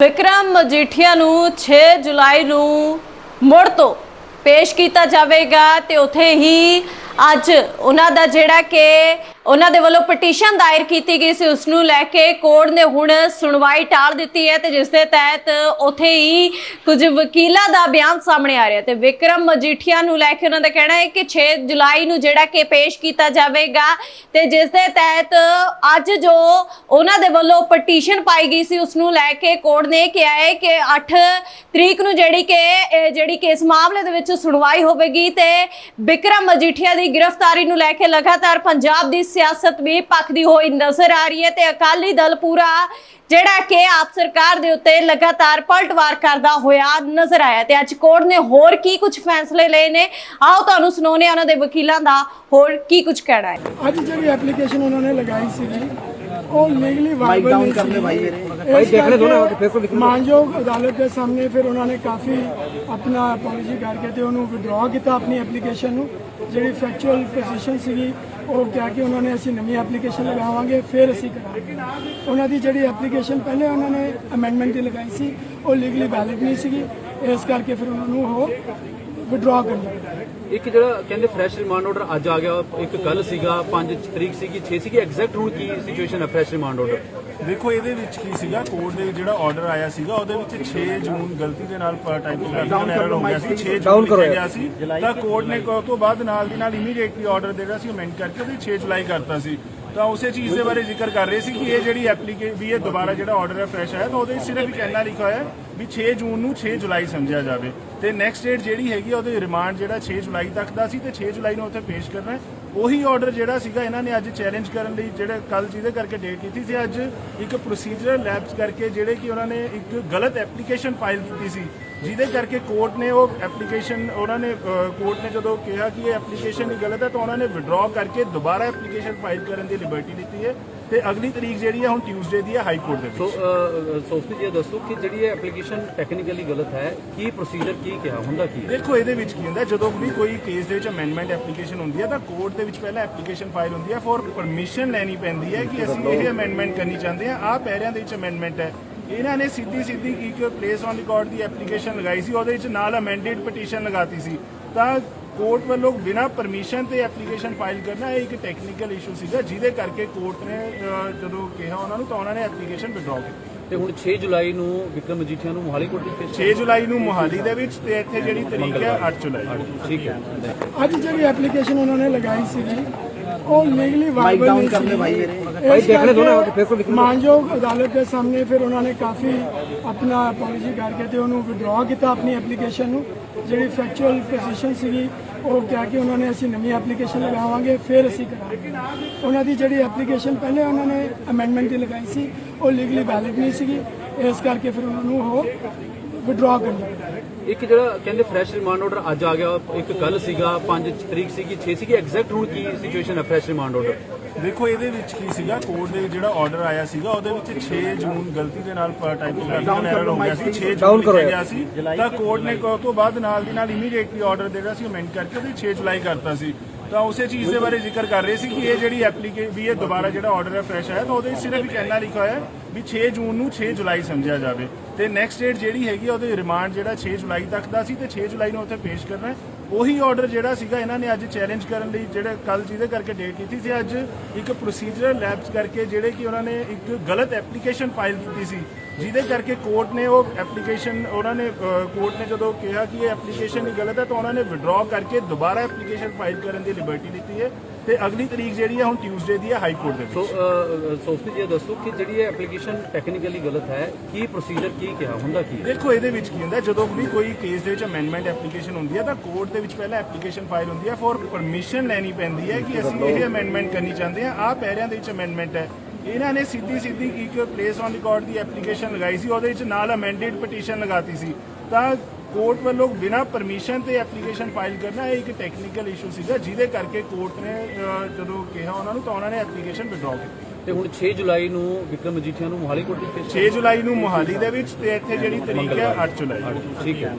ਵਿਕਰਮ ਮਜੀਠੀਆ ਨੂੰ 6 ਜੁਲਾਈ ਨੂੰ ਮੁੜ ਤੋਂ ਪੇਸ਼ ਕੀਤਾ ਜਾਵੇਗਾ ਤੇ ਉਥੇ ਹੀ ਅੱਜ ਉਹਨਾਂ ਦਾ ਜਿਹੜਾ ਕਿ ਉਹਨਾਂ ਦੇ ਵੱਲੋਂ ਪਟੀਸ਼ਨ ਦਾਇਰ ਕੀਤੀ ਗਈ ਸੀ। ਉਸ ਨੂੰ ਲੈ ਕੇ ਕੋਰਟ ਨੇ ਹੁਣ ਸੁਣਵਾਈ ਟਾਲ ਦਿੱਤੀ ਹੈ ਤੇ ਜਿਸ ਦੇ ਤਹਿਤ ਉਥੇ ਹੀ ਕੁਝ ਵਕੀਲਾਂ ਦਾ ਬਿਆਨ ਸਾਹਮਣੇ ਆ ਰਿਹਾ ਤੇ ਵਿਕਰਮ ਮਜੀਠੀਆ ਨੂੰ ਲੈ ਕੇ ਉਹਨਾਂ ਦਾ ਕਹਿਣਾ ਹੈ ਕਿ 6 ਜੁਲਾਈ ਨੂੰ ਜਿਹੜਾ ਕਿ ਪੇਸ਼ ਕੀਤਾ ਜਾਵੇਗਾ ਤੇ ਜਿਸ ਦੇ ਤਹਿਤ ਅੱਜ ਜੋ ਉਹਨਾਂ ਦੇ ਵੱਲੋਂ ਪਟੀਸ਼ਨ ਪਾਈ ਗਈ ਸੀ ਉਸ ਨੂੰ ਲੈ ਕੇ ਕੋਰਟ ਨੇ ਕਿਹਾ ਹੈ ਕਿ 8 ਤਰੀਕ ਨੂੰ ਜਿਹੜੀ ਕਿ ਜਿਹੜੀ ਕਿ ਇਸ ਮਾਮਲੇ ਦੇ ਵਿੱਚ ਸੁਣਵਾਈ ਹੋਵੇਗੀ ਤੇ ਵਿਕਰਮ ਮਜੀਠੀਆ ਦੀ ਗ੍ਰਿਫਤਾਰੀ ਨੂੰ ਲੈ ਕੇ ਲਗਾਤਾਰ ਪੰਜਾਬ ਦੀ ਸਿਆਸਤ ਵੀ ਭਖਦੀ ਹੋਈ ਨਜ਼ਰ ਆ ਰਹੀ ਹੈ ਤੇ ਅਕਾਲੀ ਦਲ ਪੂਰਾ ਜਿਹੜਾ ਕਿ ਆਪ ਸਰਕਾਰ ਦੇ ਉੱਤੇ ਲਗਾਤਾਰ ਪਲਟਵਾਰ ਕਰਦਾ ਹੋਇਆ ਨਜ਼ਰ ਆਇਆ ਤੇ ਅੱਜ ਕੋਰਟ ਨੇ ਹੋਰ ਕੀ ਕੁਝ ਫੈਸਲੇ ਲਏ ਨੇ ਆਓ ਤੁਹਾਨੂੰ ਸੁਣਾਉਂਦੇ ਹਾਂ ਉਹਨਾਂ ਦੇ ਵਕੀਲਾਂ ਦਾ ਹੋਰ ਕੀ ਕੁਝ ਕਹਿਣਾ ਹੈ ਅੱਜ ਜਿਹੜੀ ਐਪਲੀਕੇਸ਼ਨ ਉਹਨਾਂ ਨੇ ਲਗਾਈ ਸੀਗੀ ਉਹ ਲੀਗਲੀ ਵਾਇਬਲ ਨਹੀਂ ਸੀ ਭਾਈ ਮੇਰੇ। ਭਾਈ ਦੇਖ ਲੈ ਦੋਨੋਂ, ਫਿਰ ਤੋਂ। ਮਾਨਯੋਗ ਅਦਾਲਤ ਦੇ ਸਾਹਮਣੇ ਫਿਰ ਉਹਨਾਂ ਨੇ ਕਾਫੀ ਆਪਣਾ ਅਪੋਲੋਜੀ ਕਰਕੇ ਤੇ ਉਹਨੂੰ ਵਿਡਰਾ ਕੀਤਾ ਆਪਣੀ ਐਪਲੀਕੇਸ਼ਨ ਨੂੰ ਜਿਹੜੀ ਫੈਕਚੁਅਲ ਪੋਜੀਸ਼ਨ ਸੀਗੀ ਉਹ ਕਿਹਾ ਕਿ ਉਹਨਾਂ ਨੇ ਅਸੀਂ ਨਵੀਂ ਐਪਲੀਕੇਸ਼ਨ ਲਗਾਵਾਂਗੇ, ਫਿਰ ਅਸੀਂ ਕਰਾਂਗੇ। ਉਹਨਾਂ ਦੀ ਜਿਹੜੀ ਐਪਲੀਕੇਸ਼ਨ ਪਹਿਲੇ ਉਹਨਾਂ ਨੇ ਅਮੈਂਡਮੈਂਟ ਦੀ ਲਗਾਈ ਸੀ, ਉਹ ਲੀਗਲੀ ਵੈਲਿਡ ਨਹੀਂ ਸੀਗੀ। ਇਸ ਕਰਕੇ ਫਿਰ ਉਹਨਾਂ ਨੂੰ ਉਹ ਵਿਡਰਾ ਕਰਨਾ ਪਿਆ। ਇੱਕ ਜਿਹੜਾ ਕਹਿੰਦੇ ਫਰੈਸ਼ ਰਿਮਾਂਡ ਆਰਡਰ ਅੱਜ ਆ ਗਿਆ ਇੱਕ ਕੱਲ ਸੀਗਾ 5 ਤਰੀਕ ਸੀਗੀ 6 ਸੀਗੀ ਐਗਜ਼ੈਕਟ ਹੁਣ ਕੀ ਸਿਚੁਏਸ਼ਨ ਹੈ ਫਰੈਸ਼ ਰਿਮਾਂਡ ਆਰਡਰ ਦੇਖੋ ਇਹਦੇ ਵਿੱਚ ਕੀ ਸੀਗਾ ਕੋਰਟ ਦੇ ਜਿਹੜਾ ਆਰਡਰ ਆਇਆ ਸੀਗਾ ਉਹਦੇ ਵਿੱਚ 6 ਜੂਨ ਗਲਤੀ ਦੇ ਨਾਲ ਟਾਈਪੋਗ੍ਰਾਫੀ ਐਰਰ ਹੋ ਗਿਆ ਸੀ 6 ਜੂਨ ਲਿਖਿਆ ਗਿਆ ਸੀ। ਤਾਂ ਕੋਰਟ ਨੇ ਉਸ ਤੋਂ ਬਾਅਦ ਨਾਲ ਦੀ ਨਾਲ ਇਮੀਡੀਏਟਲੀ ਆਰਡਰ ਜਿਹੜਾ ਸੀ ਅਮੈਂਡ ਕਰਕੇ ਉਹਦੇ 6 ਜੁਲਾਈ ਕਰਤਾ ਸੀ। ਤਾਂ ਉਸੇ ਚੀਜ਼ ਦੇ ਬਾਰੇ ਜ਼ਿਕਰ ਕਰ ਰਹੇ ਸੀ ਕਿ ਇਹ ਜਿਹੜੀ ਐਪਲੀਕੇ ਵੀ ਇਹ ਦੁਬਾਰਾ ਜਿਹੜਾ ਆਰਡਰ ਹੈ ਫਰੈਸ਼ ਆਇਆ ਤਾਂ ਉਹਦੇ ਵਿੱਚ ਸਿਰਫ ਇੱਕ ਇੰਨਾ ਲਿਖਿਆ ਹੋਇਆ ਹੈ ਵੀ 6 ਜੂਨ ਨੂੰ 6 ਜੁਲਾਈ ਸਮਝਿਆ ਜਾਵੇ। ਤੇ ਨੈਕਸਟ ਡੇਟ ਜਿਹੜੀ ਹੈਗੀ ਆ, ਉਹਦੇ ਰਿਮਾਂਡ ਜਿਹੜਾ 6 ਜੁਲਾਈ ਤੱਕ ਦਾ ਸੀ ਤੇ 6 ਜੁਲਾਈ ਨੂੰ ਉੱਥੇ ਪੇਸ਼ ਕਰਨਾ ਹੈ। ਉਹੀ ਆਰਡਰ ਜਿਹੜਾ ਸੀਗਾ, ਇਹਨਾਂ ਨੇ ਅੱਜ ਚੈਲੰਜ ਕਰਨ ਲਈ, ਜਿਹੜਾ ਕੱਲ ਜਿਹਦੇ ਕਰਕੇ ਡੇਟ ਕੀਤੀ ਸੀ, ਅੱਜ ਇੱਕ ਪ੍ਰੋਸੀਜਰ ਲੈਪਸ ਕਰਕੇ ਜਿਹੜੇ ਕਿ ਉਹਨਾਂ ਨੇ ਇੱਕ ਗਲਤ ਐਪਲੀਕੇਸ਼ਨ ਫਾਈਲ ਕੀਤੀ ਸੀ। ਜਿਹਦੇ ਕਰਕੇ ਕੋਰਟ ਨੇ ਉਹ ਐਪਲੀਕੇਸ਼ਨ ਉਹਨਾਂ ਨੇ ਕੋਰਟ ਨੇ ਜਦੋਂ ਕਿਹਾ ਕਿ ਇਹ ਐਪਲੀਕੇਸ਼ਨ ਹੀ ਗਲਤ ਹੈ ਤਾਂ ਉਹਨਾਂ ਨੇ ਵਿਡਰਾ ਕਰਕੇ ਦੁਬਾਰਾ ਐਪਲੀਕੇਸ਼ਨ ਫਾਈਲ ਕਰਨ ਦੀ ਲਿਬਰਟੀ ਲਿੱਤੀ ਹੈ ਤੇ ਅਗਲੀ ਤਰੀਕ ਜਿਹੜੀ ਹੈ ਹੁਣ ਟਿਊਜ਼ਡੇ ਦੀ ਹੈ ਹਾਈ ਕੋਰਟ ਦੇ ਸੋ ਵਿੱਚ। ਸੋਫੀ ਜੀ ਦੱਸੋ ਕਿ ਜਿਹੜੀ ਇਹ ਐਪਲੀਕੇਸ਼ਨ ਟੈਕਨੀਕਲੀ ਗਲਤ ਹੈ ਕੀ ਪ੍ਰੋਸੀਜਰ ਕੀ ਕਿਹਾ ਹੁੰਦਾ ਕੀ ਦੇਖੋ ਇਹਦੇ ਵਿੱਚ ਕੀ ਹੁੰਦਾ ਜਦੋਂ ਵੀ ਕੋਈ ਕੇਸ ਦੇ ਵਿੱਚ ਅਮੈਂਡਮੈਂਟ ਐਪਲੀਕੇਸ਼ਨ ਹੁੰਦੀ ਹੈ ਤਾਂ ਕੋਰਟ ਦੇ ਵਿੱਚ ਪਹਿਲਾਂ ਐਪਲੀਕੇਸ਼ਨ ਫਾਈਲ ਹੁੰਦੀ ਹੈ ਫॉर ਪਰਮਿਸ਼ਨ ਲੈਣੀ ਪੈਂਦੀ ਹੈ ਕਿ ਅਸੀਂ ਇਹ ਅਮੈਂਡਮੈਂਟ ਕਰਨੀ ਚਾਹੁੰਦੇ ਹਾਂ ਆਹ ਪੈਰਿਆਂ ਦੇ ਵਿੱਚ ਅਮੈਂਡਮੈਂਟ ਹੈ। ਇਹਨਾਂ ਨੇ ਸਿੱਧੀ ਸਿੱਧੀ ਇੱਕ ਪਲੇਸ ਔਨ ਰਿਕਾਰਡ ਦੀ ਐਪਲੀਕੇਸ਼ਨ ਲਗਾਈ ਸੀ ਉਹਦੇ ਵਿੱਚ ਨਾਲ ਅਮੈਂਡਡ ਪਟੀਸ਼ਨ ਲਗਾਤੀ ਸੀ। ਤਾਂ ਕੋਰਟ ਵੱਲੋਂ ਬਿਨਾਂ ਪਰਮਿਸ਼ਨ ਤੇ ਐਪਲੀਕੇਸ਼ਨ ਫਾਈਲ ਕਰਨਾ ਇਹ ਇੱਕ ਟੈਕਨੀਕਲ ਇਸ਼ੂ ਸੀਗਾ ਜਿਹਦੇ ਕਰਕੇ ਕੋਰਟ ਨੇ ਜਦੋਂ ਕਿਹਾ ਉਹਨਾਂ ਨੂੰ ਤਾਂ ਉਹਨਾਂ ਨੇ ਐਪਲੀਕੇਸ਼ਨ ਵਿਡਰਾ ਕੀਤੀ। ਤੇ ਹੁਣ 6 ਜੁਲਾਈ ਨੂੰ ਵਿਕਰਮ ਮਜੀਠੀਆ ਨੂੰ ਮੋਹਾਲੀ ਕੋਰਟ ਵਿੱਚ ਪੇਸ਼ 6 ਜੁਲਾਈ ਨੂੰ ਮੋਹਾਲੀ ਦੇ ਵਿੱਚ ਤੇ ਇੱਥੇ ਜਿਹੜੀ ਤਰੀਕ ਹੈ 8 ਜੁਲਾਈ ਠੀਕ ਹੈ ਅੱਜ ਜਿਹੜੀ ਐਪਲੀਕੇਸ਼ਨ ਉਹਨਾਂ ਨੇ ਲਗਾਈ ਸੀਗੀ ਉਹ ਲੀਗਲੀ ਵਾਇਬਲ down ਨਹੀਂ ਸੀਗੀ। ਭਾਈ ਫਿਰ ਤੋਂ। ਮਾਨਯੋਗ ਅਦਾਲਤ ਦੇ ਸਾਹਮਣੇ ਫਿਰ ਉਹਨਾਂ ਨੇ ਕਾਫੀ ਆਪਣਾ ਅਪੋਲੋਜੀ ਕਰਕੇ ਤੇ ਉਹਨੂੰ ਵਿਡਰਾ ਕੀਤਾ ਆਪਣੀ ਐਪਲੀਕੇਸ਼ਨ ਨੂੰ ਜਿਹੜੀ ਫੈਕਚੁਅਲ ਪੋਜੀਸ਼ਨ ਸੀਗੀ ਉਹ ਕਿਹਾ ਕਿ ਉਹਨਾਂ ਨੇ ਅਸੀਂ ਨਵੀਂ ਐਪਲੀਕੇਸ਼ਨ ਲਗਾਵਾਂਗੇ ਫਿਰ ਅਸੀਂ ਕਰਾਂਗੇ ਉਹਨਾਂ ਦੀ ਜਿਹੜੀ ਐਪਲੀਕੇਸ਼ਨ ਪਹਿਲੇ ਉਹਨਾਂ ਨੇ ਅਮੈਂਡਮੈਂਟ ਦੀ ਲਗਾਈ ਸੀ ਉਹ ਲੀਗਲੀ ਵੈਲਿਡ ਨਹੀਂ ਸੀਗੀ ਇਸ ਕਰਕੇ ਫਿਰ ਉਹਨਾਂ ਨੂੰ ਉਹ ਵਿਡਰਾ ਕਰਨਾ ਪਿਆ ਇੱਕ ਜਿਹੜਾ ਕਹਿੰਦੇ ਫਰੈਸ਼ ਰਿਮਾਂਡ ਆਰਡਰ ਅੱਜ ਆ ਗਿਆ ਇੱਕ ਕੱਲ ਸੀਗਾ 5 ਤਰੀਕ ਸੀਗੀ 6 ਸੀਗੀ ਐਗਜ਼ੈਕਟ ਹੁਣ ਕੀ ਸਿਚੁਏਸ਼ਨ ਹੈ ਫਰੈਸ਼ ਰਿਮਾਂਡ ਆਰਡਰ ਦੇਖੋ ਇਹਦੇ ਵਿੱਚ ਕੀ ਸੀਗਾ ਕੋਰਟ ਦੇ ਜਿਹੜਾ ਆਰਡਰ ਆਇਆ ਸੀਗਾ ਉਹਦੇ ਵਿੱਚ 6 ਜੂਨ ਗਲਤੀ ਦੇ ਨਾਲ ਟਾਈਪੋਗ੍ਰਾਫੀ ਐਰਰ ਹੋ ਗਿਆ ਸੀ 6 ਜੂਨ ਲਿਖਿਆ ਗਿਆ ਸੀ। ਤਾਂ ਕੋਰਟ ਨੇ ਉਸ ਤੋਂ ਬਾਅਦ ਨਾਲ ਦੀ ਨਾਲ ਇਮੀਡੀਏਟਲੀ ਆਰਡਰ ਜਿਹੜਾ ਸੀ ਅਮੈਂਡ ਕਰਕੇ ਉਹਦੇ 6 ਜੁਲਾਈ ਕਰਤਾ ਸੀ। ਤਾਂ ਉਸੇ ਚੀਜ਼ ਦੇ ਬਾਰੇ ਜ਼ਿਕਰ ਕਰ ਰਹੇ ਸੀ ਕਿ ਇਹ ਜਿਹੜੀ ਐਪਲੀਕੇ ਵੀ ਇਹ ਦੁਬਾਰਾ ਜਿਹੜਾ ਆਰਡਰ ਹੈ ਫਰੈਸ਼ ਆਇਆ ਤਾਂ ਉਹਦੇ ਵਿੱਚ ਸਿਰਫ ਇੱਕ ਇੰਨਾ ਲਿਖਿਆ ਹੋਇਆ ਹੈ ਵੀ 6 ਜੂਨ ਨੂੰ 6 ਜੁਲਾਈ ਸਮਝਿਆ ਜਾਵੇ। ਤੇ ਨੈਕਸਟ ਡੇਟ ਜਿਹੜੀ ਹੈਗੀ ਆ, ਉਹਦੇ ਰਿਮਾਂਡ ਜਿਹੜਾ 6 ਜੁਲਾਈ ਤੱਕ ਦਾ ਸੀ ਤੇ 6 ਜੁਲਾਈ ਨੂੰ ਉੱਥੇ ਪੇਸ਼ ਕਰਨਾ ਉਹੀ ਆਰਡਰ ਜਿਹੜਾ ਸੀਗਾ, ਇਹਨਾਂ ਨੇ ਅੱਜ ਚੈਲੰਜ ਕਰਨ ਲਈ ਜਿਹੜਾ ਕੱਲ ਜਿਹਦੇ ਕਰਕੇ ਡੇਟ ਕੀਤੀ ਸੀ, ਅੱਜ ਇੱਕ ਪ੍ਰੋਸੀਜਰ ਲੈਪਸ ਕਰਕੇ ਜਿਹੜੇ ਕਿ ਉਹਨਾਂ ਨੇ ਇੱਕ ਗਲਤ ਐਪਲੀਕੇਸ਼ਨ ਫਾਈਲ ਕੀਤੀ ਸੀ। ਜਿਹਦੇ ਕਰਕੇ ਕੋਰਟ ਨੇ ਉਹ ਐਪਲੀਕੇਸ਼ਨ ਉਹਨਾਂ ਨੇ ਕੋਰਟ ਨੇ ਜਦੋਂ ਕਿਹਾ ਕਿ ਇਹ ਐਪਲੀਕੇਸ਼ਨ ਹੀ ਗਲਤ ਹੈ ਤਾਂ ਉਹਨਾਂ ਨੇ ਵਿਡਰਾ ਕਰਕੇ ਦੁਬਾਰਾ ਐਪਲੀਕੇਸ਼ਨ ਫਾਈਲ ਕਰਨ ਦੀ ਲਿਬਰਟੀ ਲਿੱਤੀ ਹੈ ਤੇ ਅਗਲੀ ਤਰੀਕ ਜਿਹੜੀ ਹੈ ਹੁਣ ਟਿਊਜ਼ਡੇ ਦੀ ਹੈ ਹਾਈ ਕੋਰਟ ਦੇ ਸੋ ਵਿੱਚ। ਸੋਫੀ ਜੀ ਦੱਸੋ ਕਿ ਜਿਹੜੀ ਇਹ ਐਪਲੀਕੇਸ਼ਨ ਟੈਕਨੀਕਲੀ ਗਲਤ ਹੈ ਕੀ ਪ੍ਰੋਸੀਜਰ ਕੀ ਕਿਹਾ ਹੁੰਦਾ ਕੀ ਦੇਖੋ ਇਹਦੇ ਵਿੱਚ ਕੀ ਹੁੰਦਾ ਜਦੋਂ ਵੀ ਕੋਈ ਕੇਸ ਦੇ ਵਿੱਚ ਅਮੈਂਡਮੈਂਟ ਐਪਲੀਕੇਸ਼ਨ ਹੁੰਦੀ ਹੈ ਤਾਂ ਕੋਰਟ ਦੇ ਵਿੱਚ ਪਹਿਲਾਂ ਐਪਲੀਕੇਸ਼ਨ ਫਾਈਲ ਹੁੰਦੀ ਹੈ ਫॉर ਪਰਮਿਸ਼ਨ ਲੈਣੀ ਪੈਂਦੀ ਹੈ ਕਿ ਅਸੀਂ ਇਹ ਅਮੈਂਡਮੈਂਟ ਕਰਨੀ ਚਾਹੁੰਦੇ ਹਾਂ ਆਹ ਪੈਰਿਆਂ ਦੇ ਵਿੱਚ ਅਮੈਂਡਮੈਂਟ ਹੈ। ਇਹਨਾਂ ਨੇ ਸਿੱਧੀ ਸਿੱਧੀ ਇੱਕ ਪਲੇਸ ਔਨ ਰਿਕਾਰਡ ਦੀ ਐਪਲੀਕੇਸ਼ਨ ਲਗਾਈ ਸੀ ਉਹਦੇ ਵਿੱਚ ਨਾਲ ਅਮੈਂਡਡ ਪਟੀਸ਼ਨ ਲਗਾਤੀ ਸੀ। ਤਾਂ ਕੋਰਟ ਵੱਲੋਂ ਬਿਨਾਂ ਪਰਮਿਸ਼ਨ ਤੇ ਐਪਲੀਕੇਸ਼ਨ ਫਾਈਲ ਕਰਨਾ ਇਹ ਇੱਕ ਟੈਕਨੀਕਲ ਇਸ਼ੂ ਸੀਗਾ ਜਿਹਦੇ ਕਰਕੇ ਕੋਰਟ ਨੇ ਜਦੋਂ ਕਿਹਾ ਉਹਨਾਂ ਨੂੰ ਤਾਂ ਉਹਨਾਂ ਨੇ ਐਪਲੀਕੇਸ਼ਨ ਵਿਡਰਾ ਕੀਤੀ। ਤੇ ਹੁਣ 6 ਜੁਲਾਈ ਨੂੰ ਵਿਕਰਮ ਮਜੀਠੀਆ ਨੂੰ ਮੋਹਾਲੀ ਕੋਰਟ ਵਿੱਚ ਪੇਸ਼ 6 ਜੁਲਾਈ ਨੂੰ ਮੋਹਾਲੀ ਦੇ ਵਿੱਚ ਤੇ ਇੱਥੇ ਜਿਹੜੀ ਤਰੀਕ ਹੈ 8 ਜੁਲਾਈ। ਠੀਕ ਹੈ।